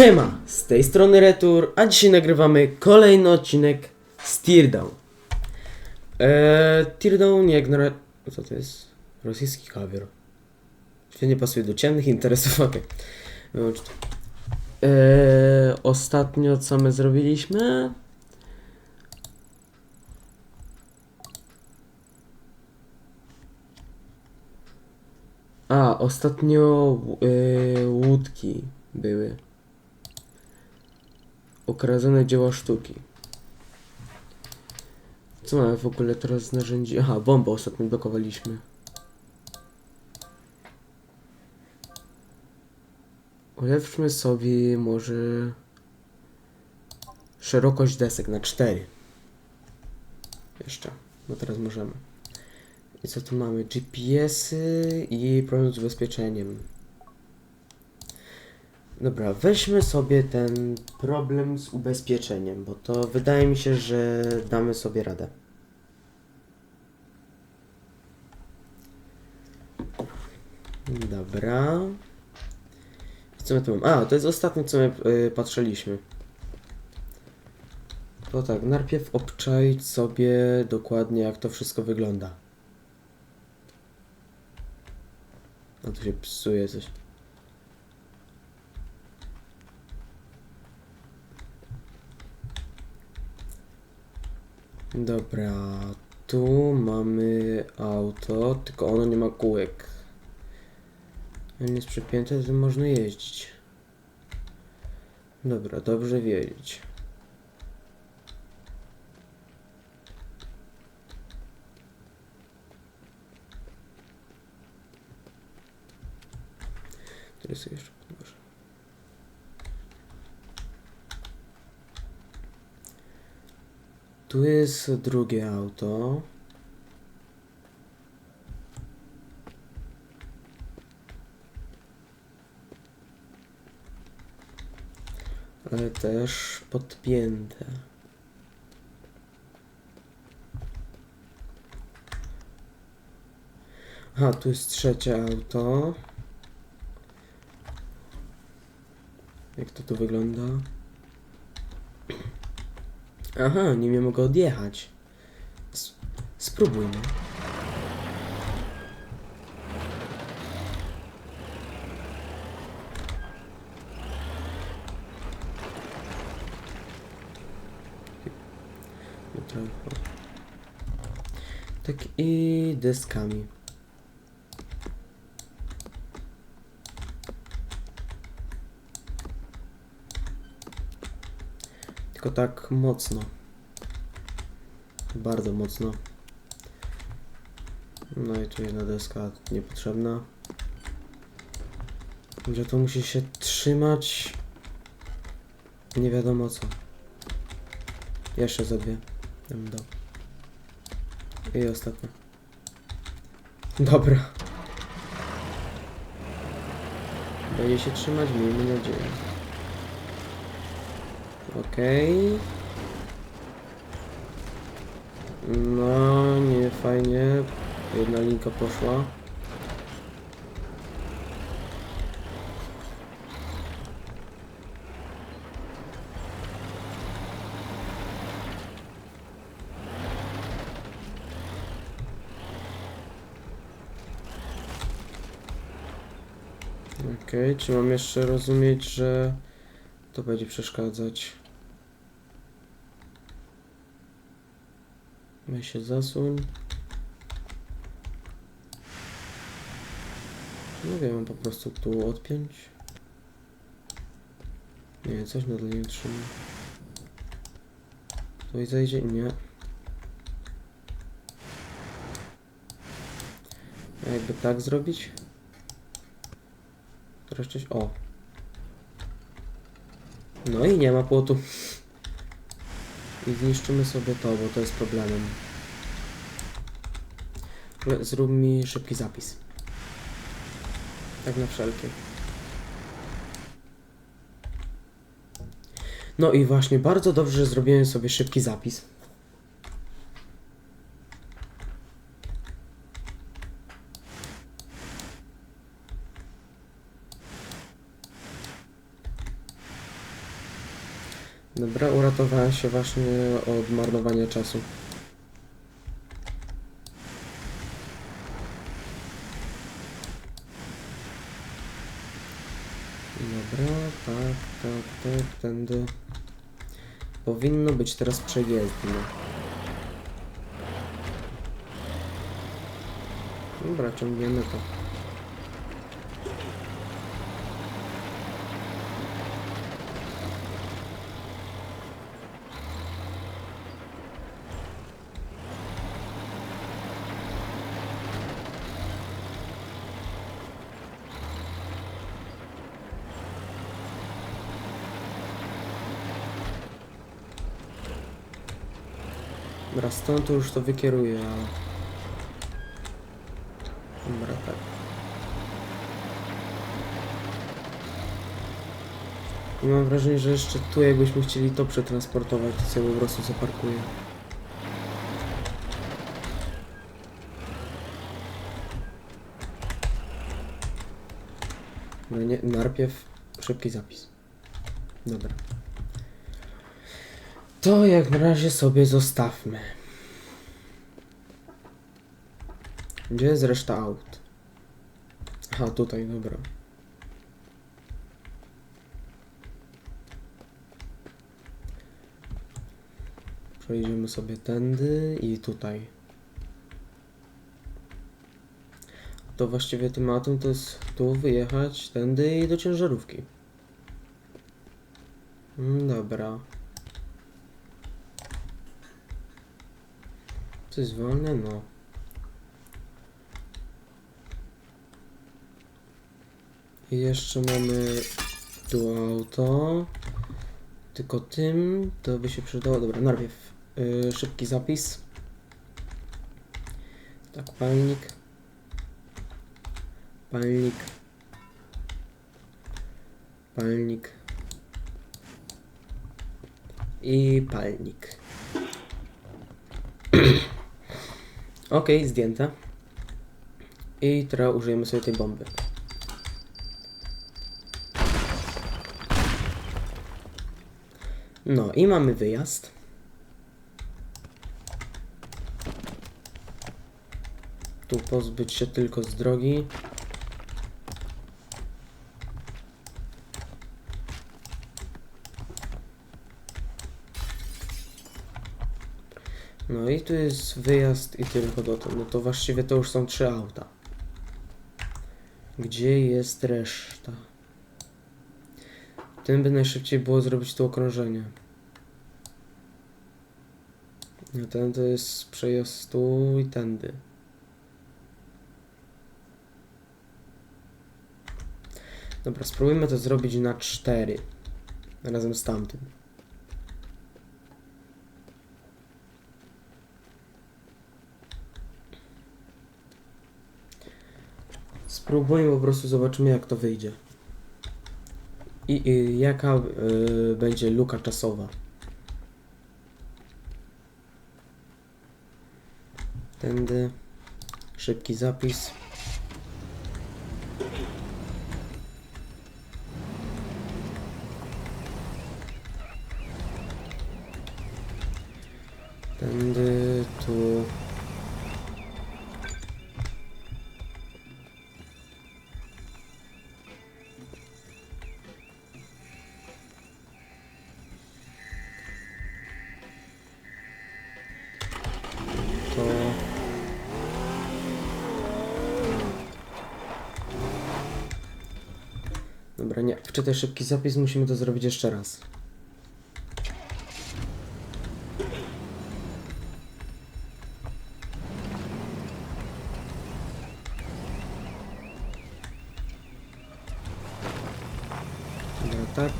Siema, z tej strony Retur, a dzisiaj nagrywamy kolejny odcinek z Teardown. Eee, Teardown jak na Co to jest? Rosyjski kawior. Świetnie pasuje do ciemnych interesów, okej. To. Eee, ostatnio co my zrobiliśmy? A, ostatnio e, łódki były. Okradzone dzieła sztuki. Co mamy w ogóle teraz z narzędzi? Aha, bombę ostatnio blokowaliśmy. Ulepszmy sobie może szerokość desek na 4. Jeszcze, no teraz możemy. I co tu mamy? GPS-y i problem z ubezpieczeniem. Dobra, weźmy sobie ten problem z ubezpieczeniem, bo to wydaje mi się, że damy sobie radę. Dobra. Co my tu mamy? A, to jest ostatnie, co my y, patrzyliśmy. To tak, najpierw obczaić sobie dokładnie, jak to wszystko wygląda. A tu się psuje coś. Dobra, tu mamy auto, tylko ono nie ma kółek. On jest przypięte, że można jeździć. Dobra, dobrze wiedzieć. Sobie jeszcze Tu jest drugie auto. Ale też podpięte. Aha, tu jest trzecie auto. Jak to tu wygląda? Aha, nie mogę odjechać. S- spróbujmy. No. Tak i deskami. Tylko tak mocno. Bardzo mocno. No i tu jedna deska niepotrzebna. Że to musi się trzymać. Nie wiadomo co. Jeszcze za dwie. Ja. I ostatnia. Dobra. Będzie się trzymać, miejmy nadzieję. Okej. No, nie fajnie. Jedna linka poszła. Okej, czy mam jeszcze rozumieć, że to będzie przeszkadzać? Weź się zasuń. Nie wiem, po prostu tu odpiąć. Nie, coś nadal nie trzyma. Tu i zajdzie? Nie. A jakby tak zrobić? Teraz coś... O! No i nie ma płotu. I zniszczymy sobie to, bo to jest problemem. Zrób mi szybki zapis. Tak na wszelkie. No i właśnie, bardzo dobrze, że zrobiłem sobie szybki zapis. Dobra, uratowałem się właśnie od marnowania czasu. Dobra, tak, tak, tak, tędy. Powinno być teraz przejezdne. Dobra, ciągniemy to. Dobra, stąd to już to wykieruję, ale... Dobra, tak. I mam wrażenie, że jeszcze tu jakbyśmy chcieli to przetransportować, to sobie po prostu zaparkuję. No nie, najpierw szybki zapis. Dobra. To jak na razie sobie zostawmy. Gdzie jest reszta aut? Aha, tutaj, dobra. Przejdziemy sobie tędy i tutaj. To właściwie tym autem to jest tu wyjechać, tędy i do ciężarówki. Mm, Dobra. Jest wolne? No. I jeszcze mamy tu auto. Tylko tym to by się przydało. Dobra, najpierw yy, szybki zapis. Tak, palnik. Palnik. Palnik. I palnik. Ok, zdjęte. I teraz użyjemy sobie tej bomby. No i mamy wyjazd. Tu pozbyć się tylko z drogi. No i tu jest wyjazd i tylko dotąd. No to właściwie to już są trzy auta. Gdzie jest reszta? Tym by najszybciej było zrobić tu okrążenie. No ten to jest przejazd tu i tędy. Dobra, spróbujmy to zrobić na cztery. Razem z tamtym. Spróbujmy po prostu, zobaczymy jak to wyjdzie. I, i jaka y, będzie luka czasowa. Tędy. Szybki zapis. Tędy, Dobra, nie. Wczytaj szybki zapis, musimy to zrobić jeszcze raz. Dobra, tak.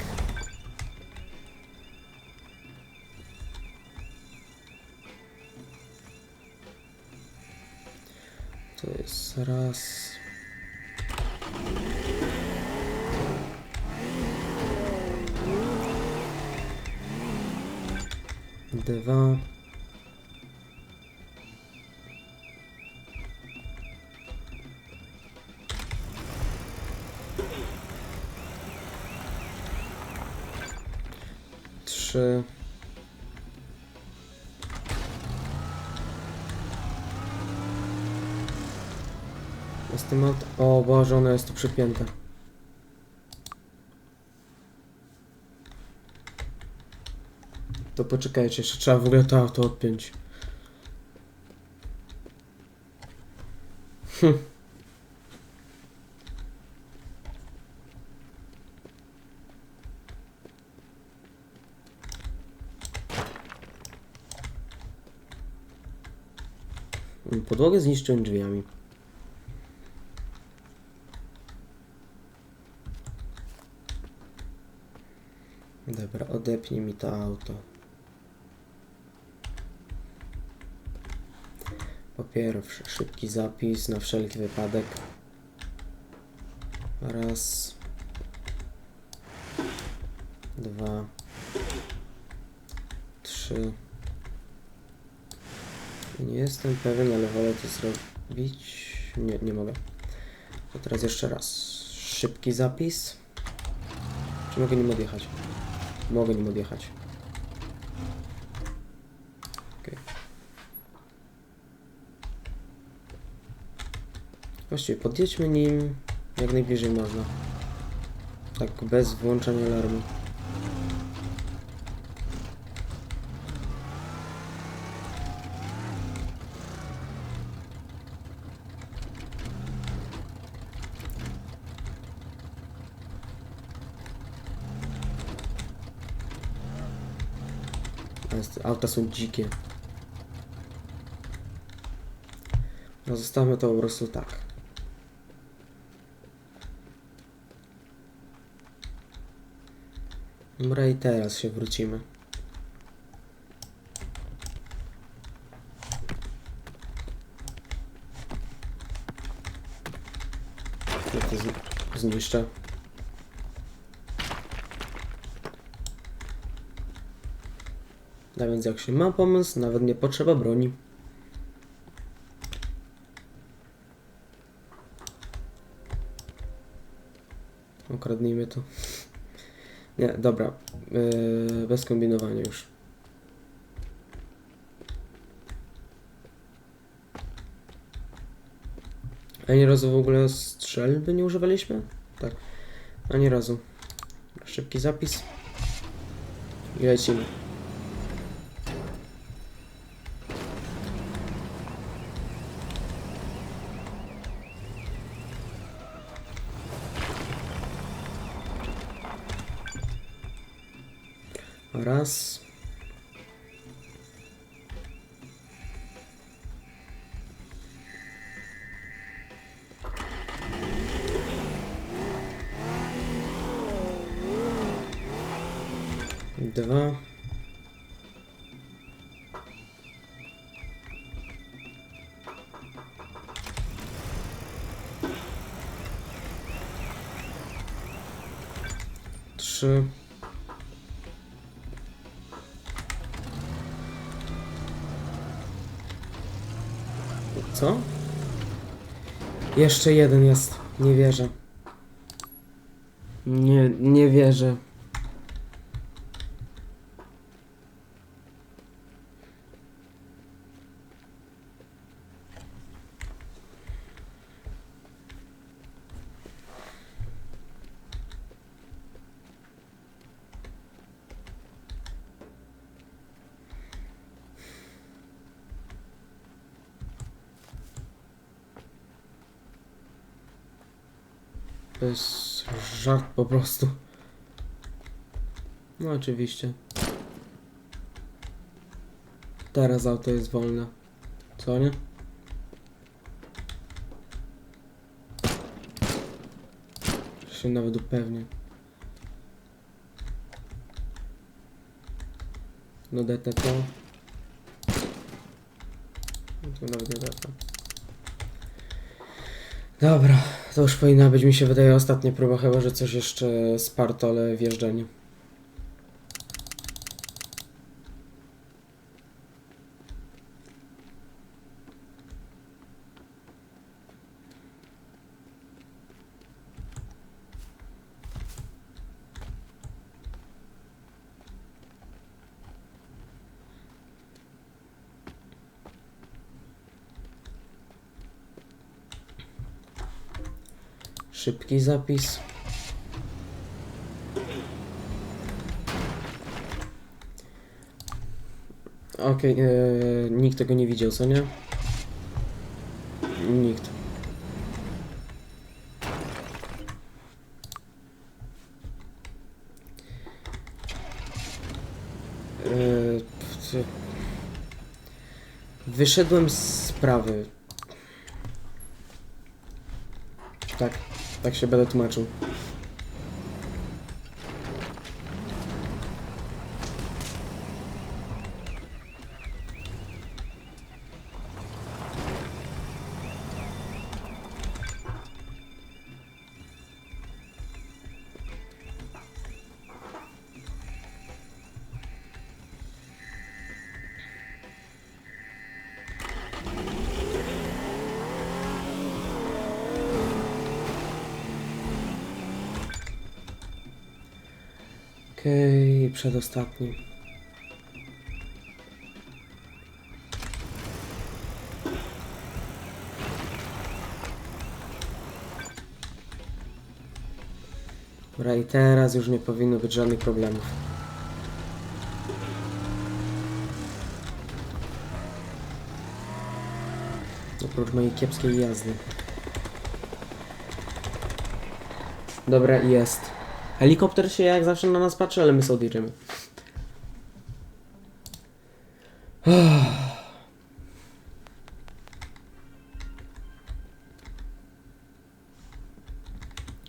To jest raz. Dwa. Trzy. tym aut... O Boże, ono jest tu przypięte. To poczekajcie, jeszcze trzeba w ogóle to auto odpiąć. Hm. Podłogę zniszczyłem drzwiami. Dobra, odepnij mi to auto. Po pierwsze, szybki zapis na wszelki wypadek. Raz. Dwa. Trzy. Nie jestem pewien, ale wolę to zrobić. Nie, nie mogę. To teraz jeszcze raz. Szybki zapis. Czy mogę nim odjechać? Mogę nim odjechać. Okej. Właściwie podjedźmy nim jak najbliżej można. Tak bez włączania alarmu. Auta są dzikie. No zostawmy to po prostu tak. Dobra i teraz się wrócimy. Ja to zniszczę. A więc jak się ma pomysł, nawet nie potrzeba broni. Okradnijmy to. Nie, dobra. Yy, bez kombinowania już. Ani razu w ogóle strzelby nie używaliśmy? Tak. Ani razu. Szybki zapis. I lecimy. Raz. Dwa. Trzy. Co? Jeszcze jeden jest. Nie wierzę. Nie, nie wierzę. To jest żart po prostu. No oczywiście. Teraz auto jest wolne. Co nie? Się nawet upewnię. No DT to. Nawet nie DT. Dobra, to już powinna być, mi się wydaje, ostatnia próba, chyba że coś jeszcze sparto, ale wjeżdżanie. Szybki zapis. Okej, e, nikt tego nie widział, co nie? Nikt. E, Wyszedłem z sprawy. Tak, tak się będę tłumaczył. Okej, przedostatni. Dobra, i teraz już nie powinno być żadnych problemów. Oprócz mojej kiepskiej jazdy. Dobra, jest. Helikopter się jak zawsze na nas patrzy, ale my sobie odjedziemy.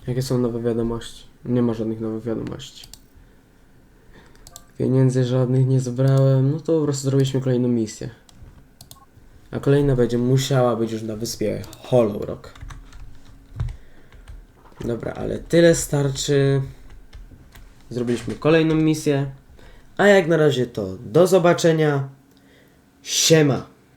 Jakie są nowe wiadomości? Nie ma żadnych nowych wiadomości. Pieniędzy żadnych nie zebrałem, no to po prostu zrobiliśmy kolejną misję. A kolejna będzie musiała być już na wyspie Hollow Rock. Dobra, ale tyle starczy. Zrobiliśmy kolejną misję. A jak na razie to do zobaczenia. Siema.